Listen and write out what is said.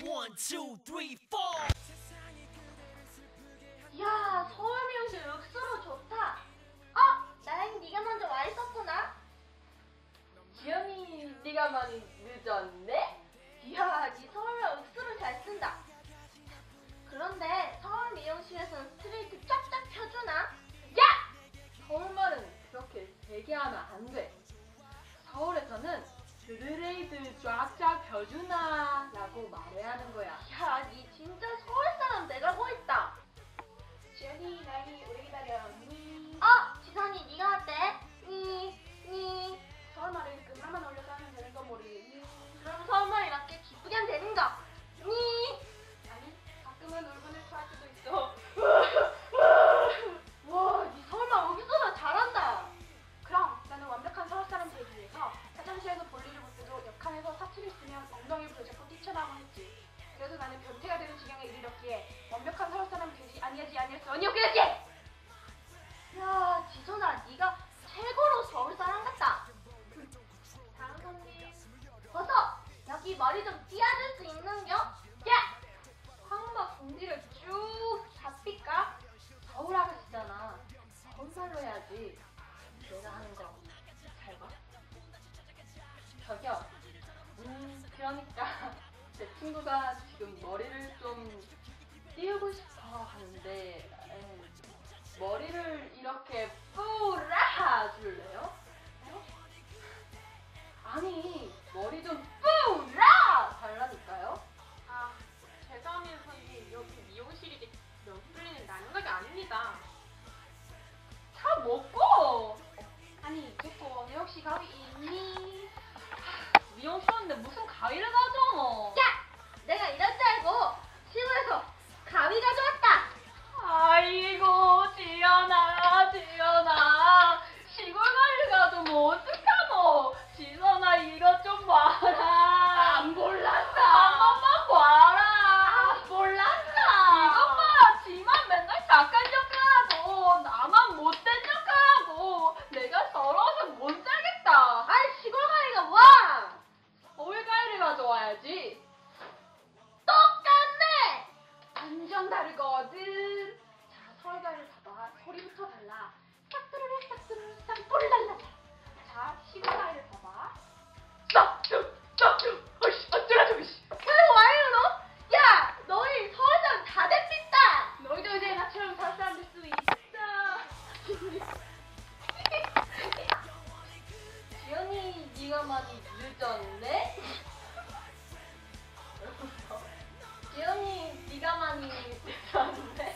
One, two, three, four. 야, 서울 미용실 룩스로 좋다. 어, 나영 네가 먼저 와 있었구나. 기현이, 네가 많이 늦었네? 이야, 네 서울에 룩스를 잘 쓴다. 그런데 서울 미용실에서는 스트레이트 쫙쫙 펴주나? 야! 서울말은 그렇게 되게 하면 안 돼. 그 드레이드 쫙쫙 펴주나 라고 말해야 하는 거야. 야, 이 친구가 지금 머리를 좀 띄우고 싶어 하는데 약간 적하고 나만 못된 적하고 내가 더러워서 못 살겠다. 아이 시골 가기가 뭐야? 서울 가이를 가져와야지. 똑같네. 완전 다르거든. 자 서울 가이를 봐봐. 소리부터 달라. 네가 많이 늦었네? 기현이 네가 많이 늦었네?